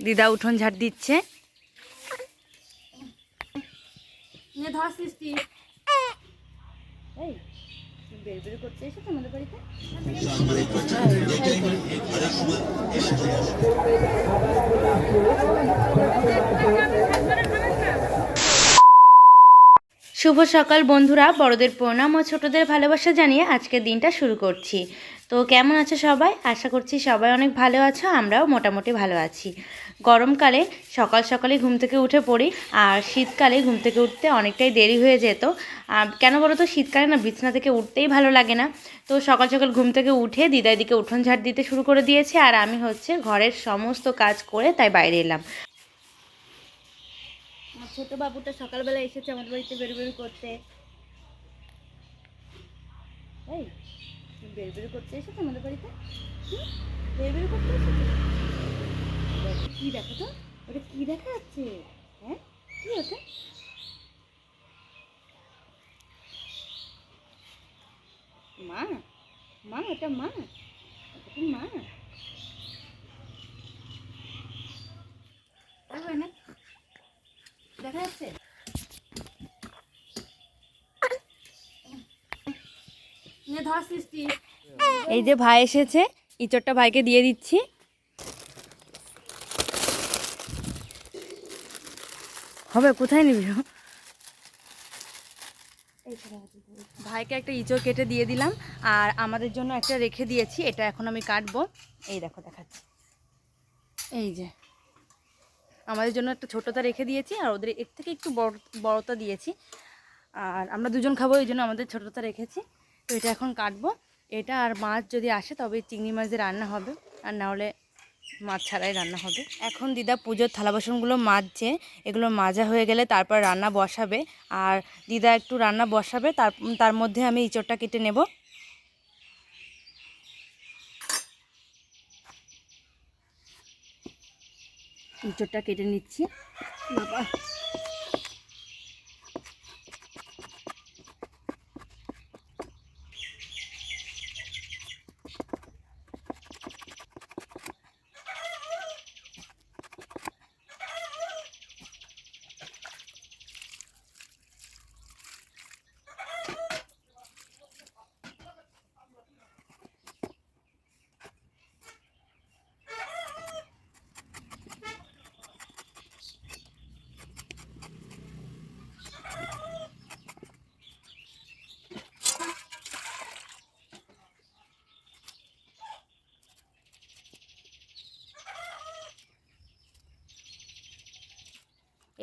দিদা উঠোন ঝাড় দিচ্ছে। শুভ সকাল বন্ধুরা বড়দের প্রণাম ও ছোটদের ভালোবাসা জানিয়ে আজকের দিনটা শুরু করছি। তো কেমন আছো সবাই? আশা করছি সবাই অনেক ভালো আছো, আমরাও মোটামুটি ভালো আছি। গরমকালে সকাল সকালে ঘুম থেকে উঠে পড়ি, আর শীতকালে ঘুম থেকে উঠতে অনেকটাই দেরি হয়ে যেত। কেন বলো তো শীতকালে না বিছানা থেকে উঠতেই ভালো লাগে না। তো সকাল সকাল ঘুম থেকে উঠে দিদার দিকে উঠোন ঝাড় দিতে শুরু করে দিয়েছে, আর আমি হচ্ছে ঘরের সমস্ত কাজ করে তাই বাইরে এলাম। ছোট বাবুটা সকালবেলা এসেছে আমাদের বাড়িতে বের বের করতে। বের বের করতে এসেছ আমাদের বাড়িতে? বের বের করতে এসেছ কি দেখো তো? ওটা কি দেখা যাচ্ছে হ্যাঁ? কি ওটা? মা মা, ওটা মা। কি মা। দেখা যাচ্ছে নে ধর সৃষ্টি এই যে ভাই এসেছে, ইঁচড়টা ভাইকে দিয়ে দিচ্ছি। হবে, কোথায় নিবি? ভাইকে একটা ইঁচড় কেটে দিয়ে দিলাম, আর আমাদের জন্য একটা রেখে দিয়েছি, এটা এখন আমি কাটবো। এই দেখো, দেখাচ্ছি। এই যে, আমাদের জন্য একটা ছোটোটা রেখে দিয়েছি, আর ওদের এর থেকে একটু বড়, বড়টা দিয়েছি। আর আমরা দুজন খাব, এই জন্য আমাদের ছোটোটা রেখেছি। তো এটা এখন কাটবো। এটা আর মাছ যদি আসে তবে চিংড়ি মাছ দিয়ে রান্না হবে। আর না হলে মাছ ছাড়াই রান্না হবে। এখন দিদা পুজোর থালা বাসনগুলো মাজছে। এগুলো মাজা হয়ে গেলে তারপর রান্না বসাবে। আর দিদা একটু রান্না বসাবে। তার তার মধ্যে আমি ইঁচড়টা কেটে নেব। ইঁচড়টা কেটে নিচ্ছি। বাবা।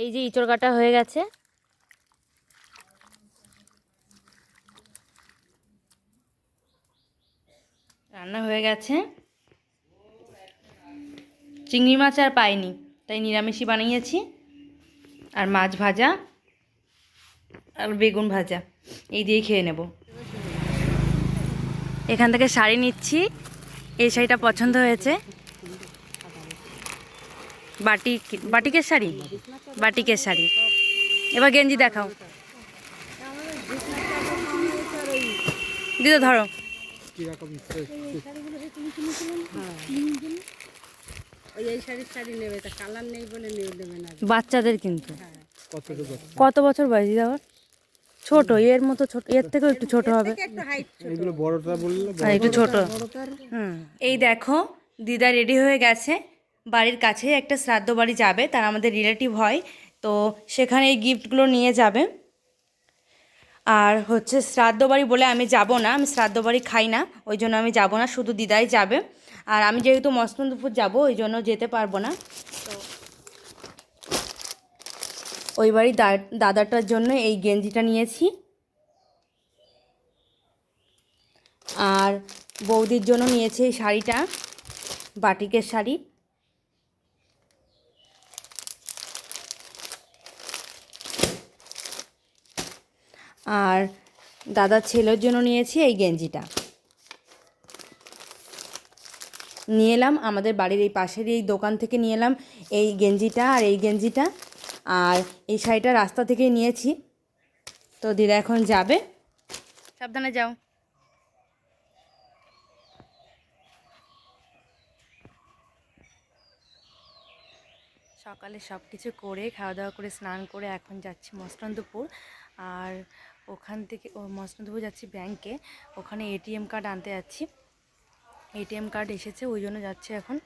এই যে ইঁচড় কাটা হয়ে গেছে। রান্না হয়ে গেছে। চিংড়ি মাছ আর পাইনি, তাই নিরামিষই বানিয়েছি। আর মাছ ভাজা আর বেগুন ভাজা, এই দিয়ে খেয়ে নেব। এখান থেকে শাড়ি নিচ্ছি, এই শাড়িটা পছন্দ হয়েছে। বাটিক বাটিকের শাড়ি? বাটিকের শাড়ি। এবার গেঞ্জি দেখাও। দিদি ধরো। ওই এই শাড়ির শাড়ি নেবে তা কালার নেই বলে নিয়ে নেবে না। বাচ্চাদের কিন্তু। কত বছর? বয়স দিদি আবার ছোট এর মতো ছোট এর থেকেও একটু ছোট হবে। একটু হাইট এগুলো বড়টা বললে আর একটু ছোট। হুম। এই দেখো দিদা রেডি হয়ে গেছে। বাড়ির কাছে একটা শ্রাদ্ধ বাড়ি যাবে, তার আমাদের রিলেটিভ হয়, তো সেখানে এই গিফটগুলো নিয়ে যাবে। আর হচ্ছে শ্রাদ্ধ বাড়ি বলে আমি যাব না, আমি শ্রাদ্ধ বাড়ি খাই না, ওই জন্য আমি যাব না, শুধু দিদাই যাবে। আর আমি যেহেতু মস্তন্দপুর যাব, ওই জন্য যেতে পারব না। তো ওই বাড়ির দাদাটার জন্য এই গেঞ্জিটা নিয়েছি। আর বৌদির জন্য নিয়েছে এই শাড়িটা, বাটিকের শাড়ি। আর দাদার ছেলের জন্য নিয়েছি এই গেঞ্জিটা। নিয়ে এলাম, আমাদের বাড়ির এই পাশের এই দোকান থেকে নিয়ে এলাম এই গেঞ্জিটা আর এই গেঞ্জিটা। আর এই শাড়িটা রাস্তা থেকেই নিয়েছি। তো দিদা এখন যাবে। সাবধানে যাও। সকালে সব কিছু করে, খাওয়া দাওয়া করে, স্নান করে এখন যাচ্ছি মস্তন্দপুর আর ওখান থেকে ও মস্তন্দপুর যাচ্ছি ব্যাংকে। ওখানে এটিএম কার্ড আনতে যাচ্ছি। এটিএম কার্ড এসেছে, ওই জন্য যাচ্ছে এখন।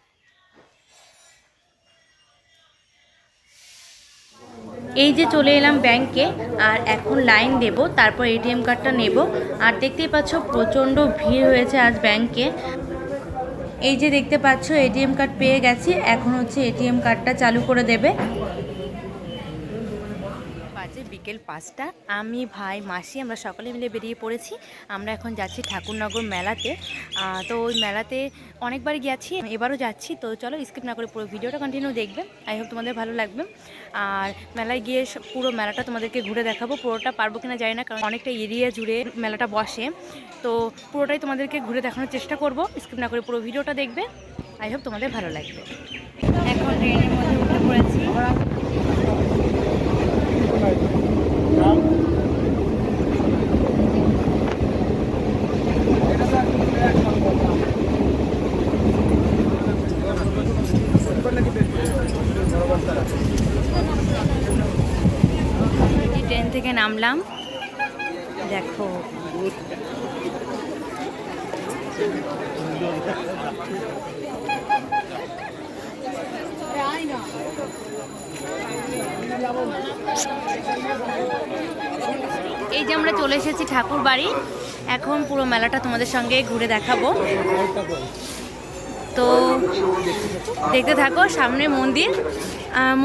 এই যে চলে এলাম ব্যাংকে, আর এখন লাইন দেব, তারপর এটিএম কার্ডটা নেব। আর দেখতেই পাচ্ছ, প্রচণ্ড ভিড় হয়েছে আজ ব্যাংকে। এই যে দেখতে পাচ্ছ, এটিএম কার্ড পেয়ে গেছি, এখন হচ্ছে এটিএম কার্ডটা চালু করে দেবে। বিকেল পাঁচটা। আমি, ভাই, মাসি আমরা সকলে মিলে বেরিয়ে পড়েছি। আমরা এখন যাচ্ছি ঠাকুরনগর মেলাতে। তো ওই মেলাতে অনেকবার গেছি এবারও যাচ্ছি। তো চলো স্কিপ না করে পুরো ভিডিওটা কন্টিনিউ দেখবে। আই হোপ তোমাদের ভালো লাগবে। আর মেলায় গিয়ে পুরো মেলাটা তোমাদেরকে ঘুরে দেখাবো। পুরোটা পারব কিনা জানি না, কারণ অনেকটা এরিয়া জুড়ে মেলাটা বসে। তো পুরোটাই তোমাদেরকে ঘুরে দেখানোর চেষ্টা করব। স্কিপ না করে পুরো ভিডিওটা দেখবে। আই হোপ তোমাদের ভালো লাগবে। এখন ট্রেনের মধ্যে উঠে পড়েছি এই যে ট্রেন থেকে নামলাম। দেখো। এই যে আমরা চলে এসেছি ঠাকুর বাড়ি এখন পুরো মেলাটা তোমাদের সঙ্গে ঘুরে দেখাবো। তো দেখতে থাকো সামনে মন্দির।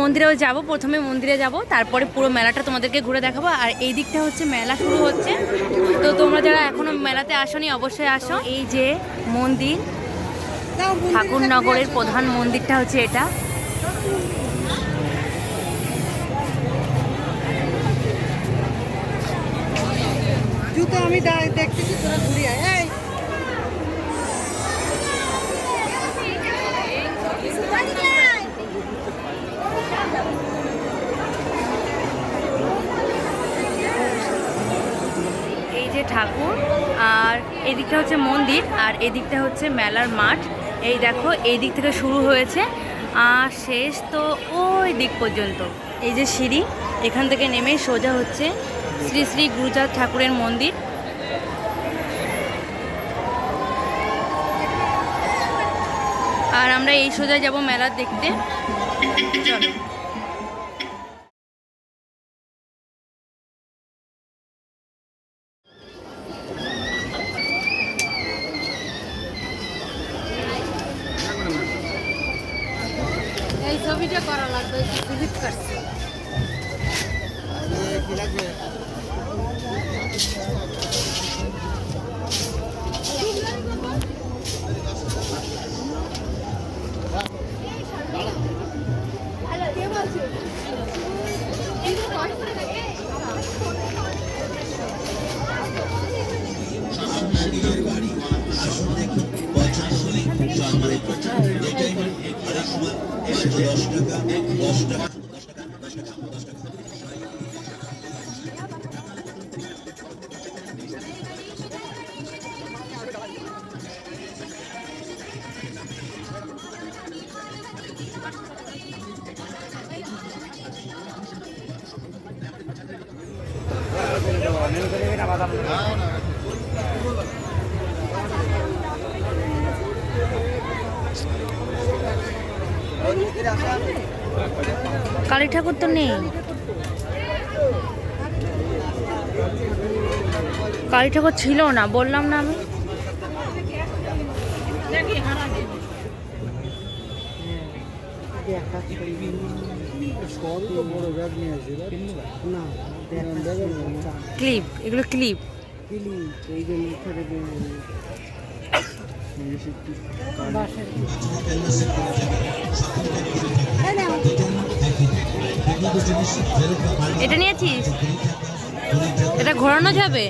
মন্দিরেও যাব, প্রথমে মন্দিরে যাব, তারপরে পুরো মেলাটা তোমাদেরকে ঘুরে দেখাবো। আর এই দিকটা হচ্ছে মেলা শুরু হচ্ছে। তো তোমরা যারা এখনও মেলাতে আসোনি, অবশ্যই আসো। এই যে মন্দির, ঠাকুরনগরের প্রধান মন্দিরটা হচ্ছে এটা। আমি দেখতেছি, তোরা ঘুরে এই এই যে ঠাকুর। আর এদিকটা হচ্ছে মন্দির, আর এদিকটা হচ্ছে মেলার মাঠ। এই দেখো, এই দিক থেকে শুরু হয়েছে। আর শেষ তো ওই দিক পর্যন্ত। এই যে সিঁড়ি, এখান থেকে নেমে সোজা হচ্ছে শ্রী শ্রী গুরুচাঁদ ঠাকুরের মন্দির। আর আমরা এই সোজা যাব মেলা দেখতে। চলো। দশ টাকা দশ টাকা দশ টাকা দশ টাকা কালী ঠাকুর তো নেই। কালী ঠাকুর ছিল না বললাম না আমি। ক্লিপ এগুলো ক্লিপ। কিলি এই জন্য এটা নিয়েছিস? এটা ঘোরানো যাবে?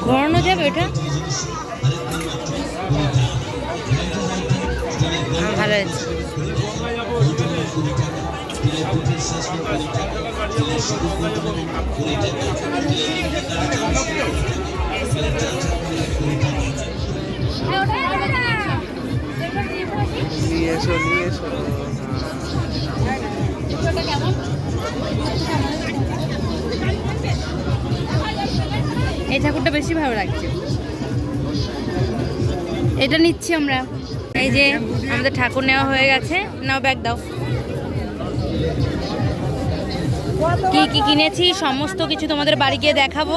ঘোরানো যাবে এটা? আহ, ভালো আছে। এই ঠাকুরটা বেশি ভালো লাগছে। এটা নিচ্ছি আমরা। এই যে আমাদের ঠাকুর নেওয়া হয়ে গেছে। নাও ব্যাগ দাও। কি কি কিনেছি, সমস্ত কিছু তোমাদের বাড়ি গিয়ে দেখাবো।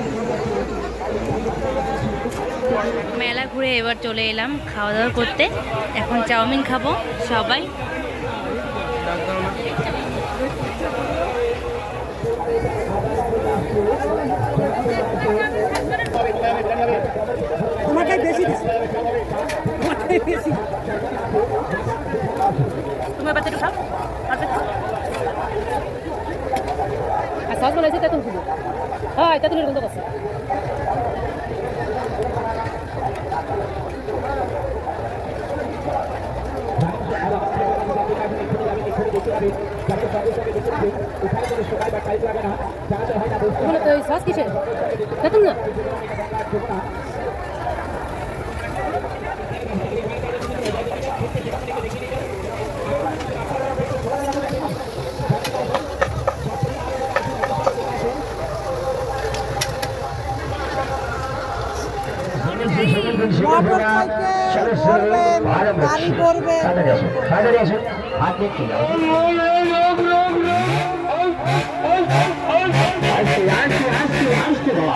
মেলা ঘুরে এবার চলে এলাম খাওয়া দাওয়া করতে। এখন চাউমিন খাব সবাই। তোমাকে বেশি তোমাকে বেশি। তোমার বাচ্চাটা খাও। আর সস বানাইছে তেঁতুল শুধু হয় তেঁতুলের গন্ধ করছে তো ওই সস কিসের তেঁতুল না। মোটর সাইকেল করবেন গাড়ি করবেন?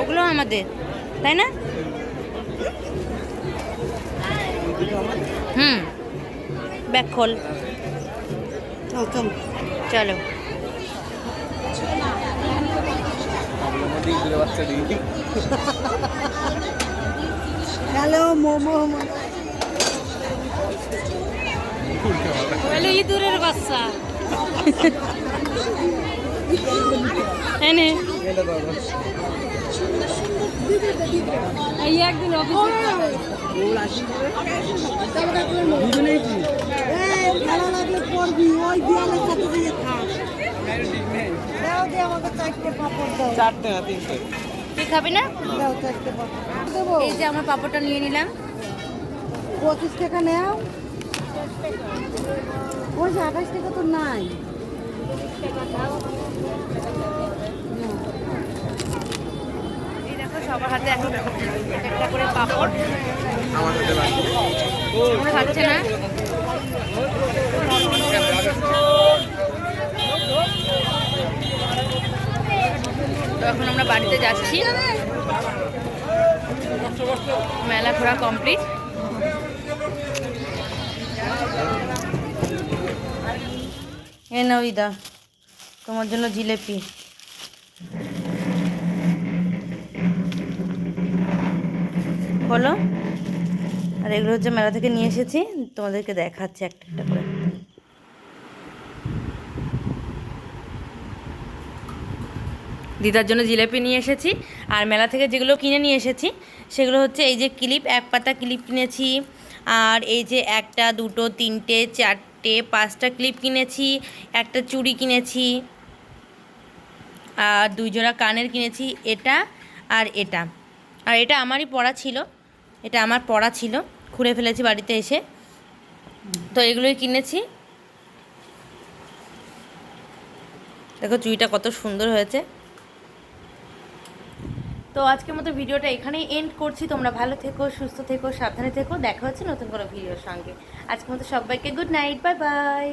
ওগুলো আমাদের তাই না? হুম ব্যাগ খোল। চল হ্যালো মোমো। ইঁদুরের বাচ্চা। এনে এই একদিন চারটে না। তিনটে তুই খাবি না? এই যে আমার পাপড়টা নিয়ে নিলাম। পঁচিশ টাকা নেও। ওই আঠাশ টাকা তো নাই। সবার হাতে এখন একটা করে পাপড়। আমার না? তো এখন আমরা বাড়িতে যাচ্ছি। মেলা ঘোরা কমপ্লিট। এ ইদা, তোমার জন্য জিলেপি। বলো, আর এগুলো হচ্ছে মেলা থেকে নিয়ে এসেছি, তোমাদেরকে দেখাচ্ছি একটা একটা করে। দিদার জন্য জিলেপি নিয়ে এসেছি, আর মেলা থেকে যেগুলো কিনে নিয়ে এসেছি, সেগুলো হচ্ছে এই যে ক্লিপ, এক পাতা ক্লিপ কিনেছি, আর এই যে একটা, দুটো, তিনটে চারটে, পাঁচটা ক্লিপ কিনেছি, একটা চুড়ি কিনেছি, আর দুই জোড়া কানের কিনেছি, এটা আর এটা। আর এটা আমারই পড়া ছিল, এটা আমার পড়া ছিল খুলে ফেলেছি বাড়িতে এসে। তো এগুলোই কিনেছি। দেখো চুড়িটা কত সুন্দর হয়েছে। তো আজকের মতো ভিডিওটা এখানেই এন্ড করছি। তোমরা ভালো থেকো, সুস্থ থেকো, সাবধানে থেকো। দেখা হচ্ছে নতুন কোনো ভিডিওর সঙ্গে। আজকের মতো সবাইকে গুড নাইট বাই বাই